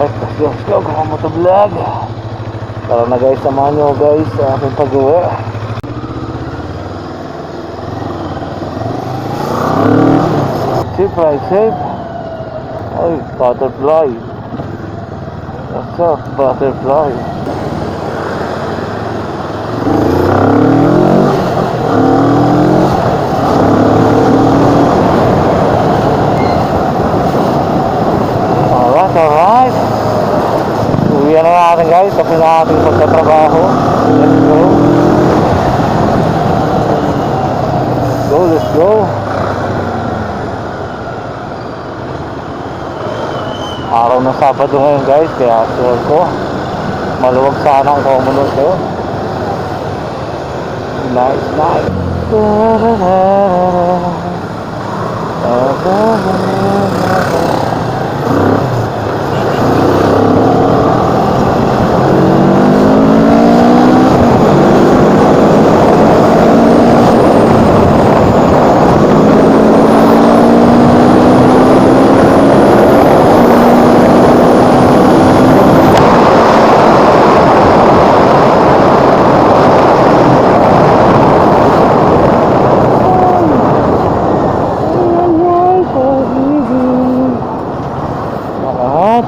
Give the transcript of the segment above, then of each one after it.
Alright, let's go, let's go. Kakamoto vlog. Tara na guys, samahan nyo guys sa aking pag-uwi. Safe ride, safe. Ay, butterfly. What's up, butterfly? Alright, alright. Uwi na natin guys, tapos na ating pagtatrabaho. Let's go. Let's go. Araw ng Sabado ngayon guys, kaya sure ko. Maluwag sana ang komunod ko. Nice, nice.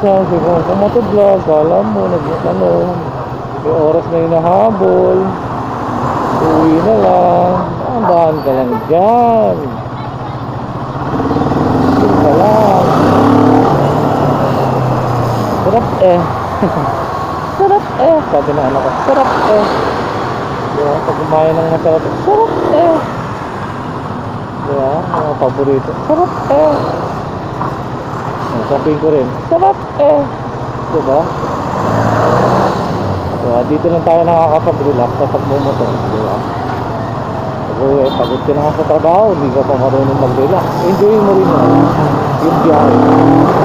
Nakahasa, siguro sa motovlog, kala mo, nagtanong. Yung oras na hinahabol. Uwi na lang. Andahan ka lang dyan. Uwi ka lang. Sarap eh. sarap eh. Sabi na anak ko, sarap eh. Diba? Pag kumain ng masarap, sarap eh. Diba? Mga paborito. Sarap eh. Sabihin ko rin, sarap eh. Diba? Diba? Dito lang tayo nakakapag-relax sa pagmumotor. Diba? Pag eh, pagod ka na sa trabaho, hindi ka pa marunong mag-relax. Enjoy mo rin yun. Yung biyahe.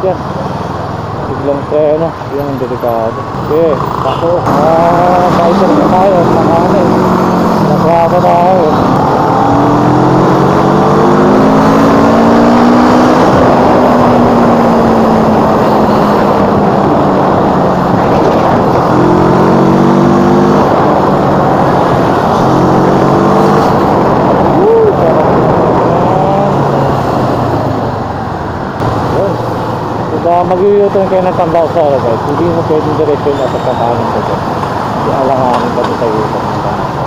Pag-stop yan. Biglang preno. Yung delikado. Okay. Ako. Ah, biker na tayo. Nakahanay. Nakraba tayo. Woo! Sarap yan. Yun. Diba mag-u-turn kayo ng Tambao sa guys, hindi mo pwedeng diretso na sa kakanin ko dyan. Kasi alanganin doon sa u-turn ng Tambao.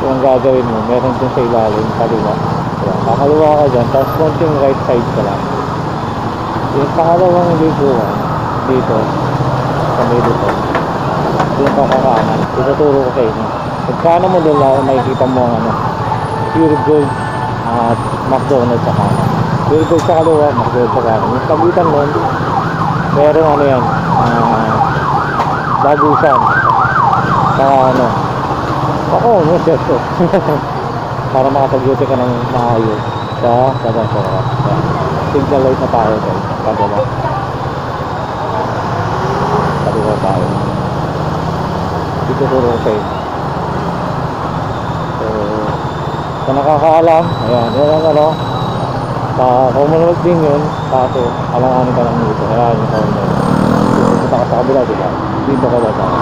Kung ang gagawin mo, meron dun sa ilalim, kaliwa. Diba? Kakaliwa ka dyan, tapos konting right side ka lang. Yung pangalawang liguan, dito, sa may dito, yung kakakanan, ituturo ko sa inyo. Pagkano mo doon lang, makikita mo ang ano, pure gold at McDonald's sa kanan. Pure gold sa kaliwa, McDonald's sa kanan. Yung pagitan nun, meron ano yan, ah, bagusan. Sa ano, ako, no, siyempre. Para makapag-duty ka ng maayos sa Tagasora. Yan. Signal light na tayo guys. Kagawa. Kagawa tayo. Dito turo ko sa inyo. So, sa nakakaalam, ayan, yan ano, sa Commonwealth din yun, kaso alanganin ka lang dito. Ayan yung Commonwealth. Dito punta ka sa kabila, di ba? Dito ka ba tayo?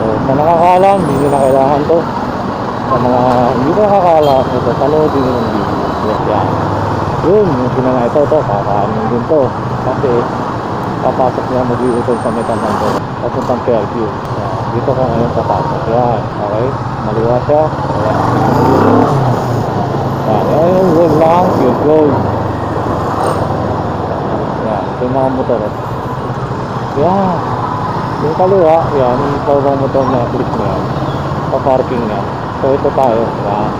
So, sa nakakaalam, hindi nyo na kailangan to. Sa mga hindi ko nakakaalam, ito, panoodin nyo ng video. Yes, yan. Yun, yung pinanga ito, to, kakaanin din to. Kasi, papasok niya mag-iutol sa metanang to. Papuntang Fairview. Yan. Dito ka ngayon papasok. Yan. Okay? Maliwa siya. Ayan. Yung gold lang. Pure gold. Yan. Ito yung mga motor. oh. Yan. Yung kaliwa, yan. Yung kawang motor na click na yan. Pa-parking yan. So ito tayo. Yan.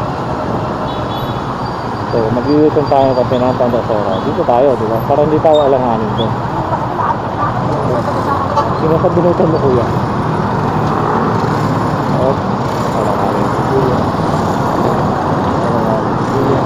So mag-iwitan tayo pa pinatanda sa oras. Dito tayo, di ba? Para hindi tayo alanganin doon. Sinasabinutan mo kuya. Oh, alanganin si kuya. Alanganin si kuya.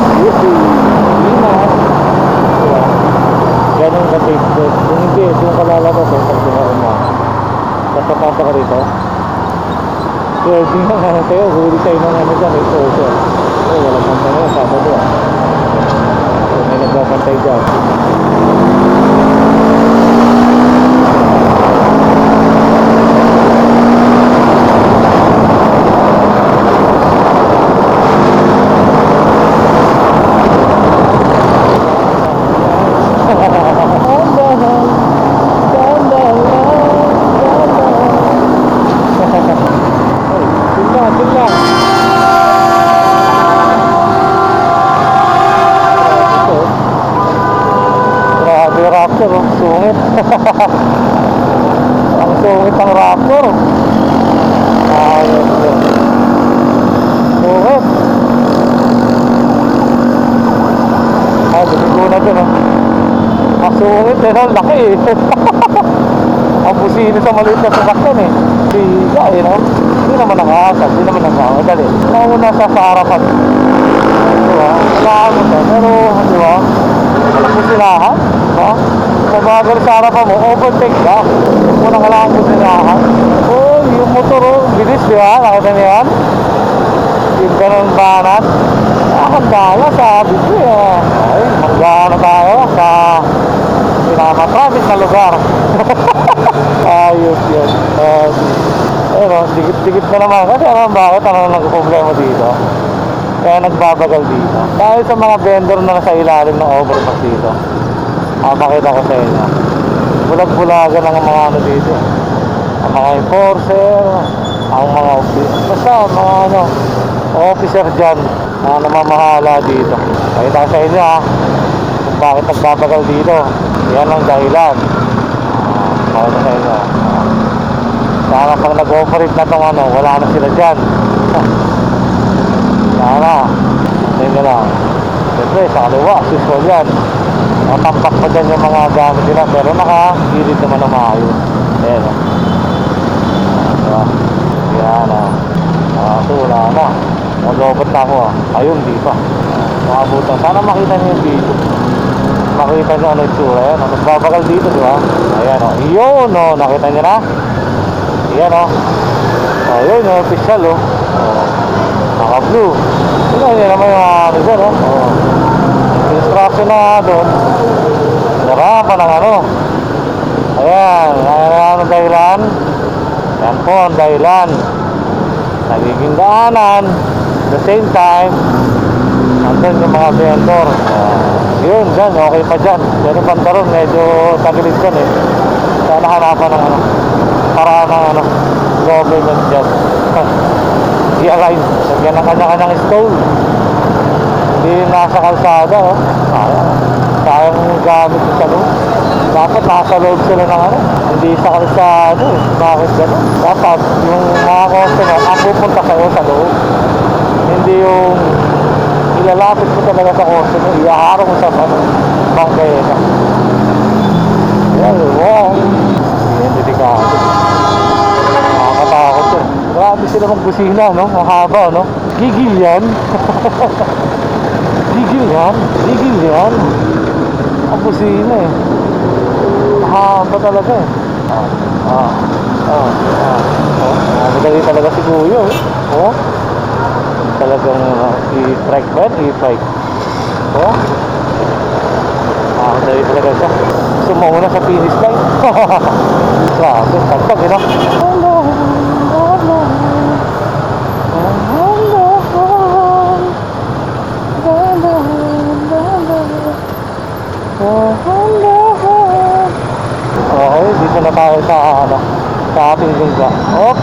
Hindi na. Diba? Ganun ka Facebook. Kung hindi, doon ka lalabas eh, pag dumaan mo. Basta pasa ka rito. Pwede nga nga tayo, huli tayo eh, social. Oh, walang kanta na Sabado ah. So, may nagbabantay dyan. Dahan-dahan, dahan-dahan, dahan-dahan. Ay, chill lang, chill lang. Grabe ito. Grabe raptor, oh. sungit. Ang sungit ang raptor. Ayos yun. Sungit. Ah, binigo na dyan, oh. Masungit eh, no? laki eh. Ang busino sa maliit na sasakyan eh. Biga eh, no? Hindi naman nakakasal, hindi naman nakakamadali. Mauna sa sa harapan. Di ba? Kailangan mo siya, pero, di ba? Walang businahan, no? Mabagal sa harapan mo, overtake ka. Muna kailangan businahan. Oh, yung motor, oh, bilis, di ba? Nakita niyo yan? Yung ganun banat. Nakakandala, sabi ko eh. Ay, magana tayo sa pinamatraffic na lugar. Ayos yun. Uh, ayun o, dikit-dikit na naman. Kasi alam bakit ano nagproblema dito? Kaya nagbabagal dito. Dahil sa mga vendor na nasa ilalim ng overpass dito. Ah, makita ko sa inyo. Bulag-bulagan ang mga ano dito. Ang mga enforcer, ang mga office. Basta mga ano, officer dyan na namamahala dito. Pakita ko sa inyo ha, kung bakit nagbabagal dito. Yan ang dahilan. Ah, Pakita sa inyo. Ah. Sana pag nag-operate na tong ano, wala na sila dyan. Wala na. Antayin ka lang. Siyempre, sa kaliwa, susunod yan. Natampak pa dyan yung mga gamit nila. Pero nakagilid naman na maayos. Ayan o. Diba? Yan o. Kaso wala na. Nag-over na ako ah. Ayun, di pa. Makabutan. Sana makita niyo yung video. Makita niyo ano yung tsura. Ayan o. Nagbabagal dito, di ba? Ayan o. Yun o. Nakita niyo na? Ayan o. Oh, yun yung official o. Oh. Naka-blue. Tingnan niyo naman yung ano o. Oh. Instruction na doon. Wala pa ng ano. Ayan. Ayan ang dahilan. Yan po ang dahilan. Nagiging daanan. At the same time, andun yung mga vendor. Ah, yun, dyan, okay pa dyan. Pero pantaron, medyo tagilid dyan eh. Sana hanapan ng ano, para ng ano, government dyan. I-align. Lagyan ng kanya-kanyang stone. Hindi nasa kalsada, oh. Sayang. Sayang gamit sa loob. Dapat nasa loob sila ng ano. Hindi sa kalsada, eh. Bakit gano'n? Dapat yung mga customer, ang pupunta kayo sa loob. Hindi yung ilalapit mo talaga sa customer, iaharang mo sa ano, bangketa. Yan, wow. Yan, delikado. Nakakatakot yun. Grabe sila magbusina, no? Ang haba, no? Gigil yan. Gigil yan. Gigil yan. Ang busina eh. Mahaba talaga eh. Ah, ah, ah, ah. Oh, madali talaga si Kuya eh. Oh. Talagang uh, i-strike ba yan? I-strike. Oh. Ah, madali talaga siya. Muna sa finish line. Grabe, tagtag, eh, no? Dito na tayo sa ano, sa ating lingga. Op!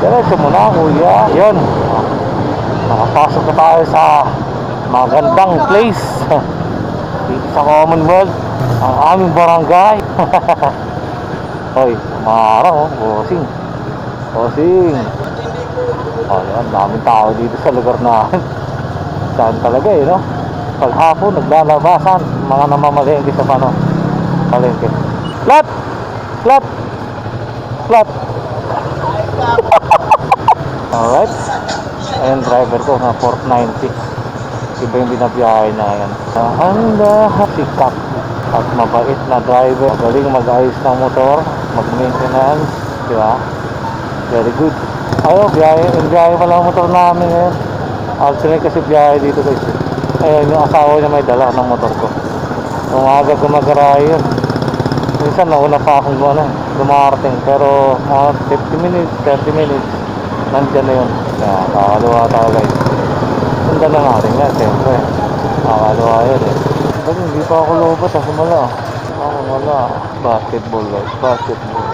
Diretso muna, kuya. Yun. Nakapasok na tayo sa magandang place. Dito sa Commonwealth. Ang aming barangay. Hoy, umaraw, oh, bossing. Bossing. Oh, yan, daming tao dito sa lugar na saan talaga eh, no? Paghapon, naglalabasan, mga namamalengke sa pano, palengke. Flat! Flat! Flat! Alright. Ayan, driver ko na 490. Iba yung binabiyahe na yan. Handa, sikap at mabait na driver. Magaling mag-ayos ng motor, mag-maintenance, di ba? Very good. Ayo, biyahe, biyahe pa lang ang motor namin ngayon. Alternate kasi biyahe dito guys. Ayun, yung asawa niya may dala ng motor ko. Umaga gumagarahe yun. Minsan nauna pa akong ano, dumarating. Pero mga 50 minutes, 30 minutes, nandyan na yun. Kaya kakaluwa tayo guys. Sundan na natin yan, siyempre. Kakaluwa yun eh. Ba't hindi pa ako lobot ah, sumala. Ako wala. Basketball guys, basketball.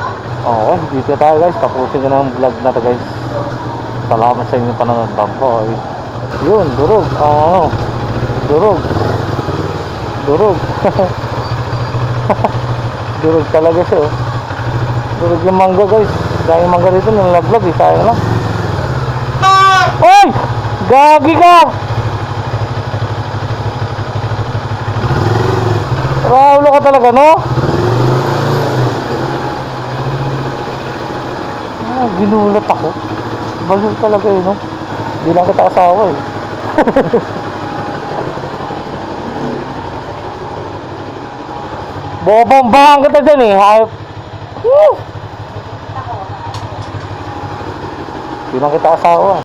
Okay, dito tayo guys. Tapusin ko na ang vlog na guys. Salamat sa inyong panonood. Bye. Yun, durog. Ang ano, durog. Durog. durog talaga siya oh. Durog yung mangga guys. Dahil mangga dito nalaglag eh. Sayang lang. Oy! Gagi ka! Raulo ka talaga, no? Ah, ginulat ako. Baliw talaga eh, no? Hindi lang kita asawa eh. Bobombahan kita dyan eh. Hayop. Woo! Hindi lang kita asawa.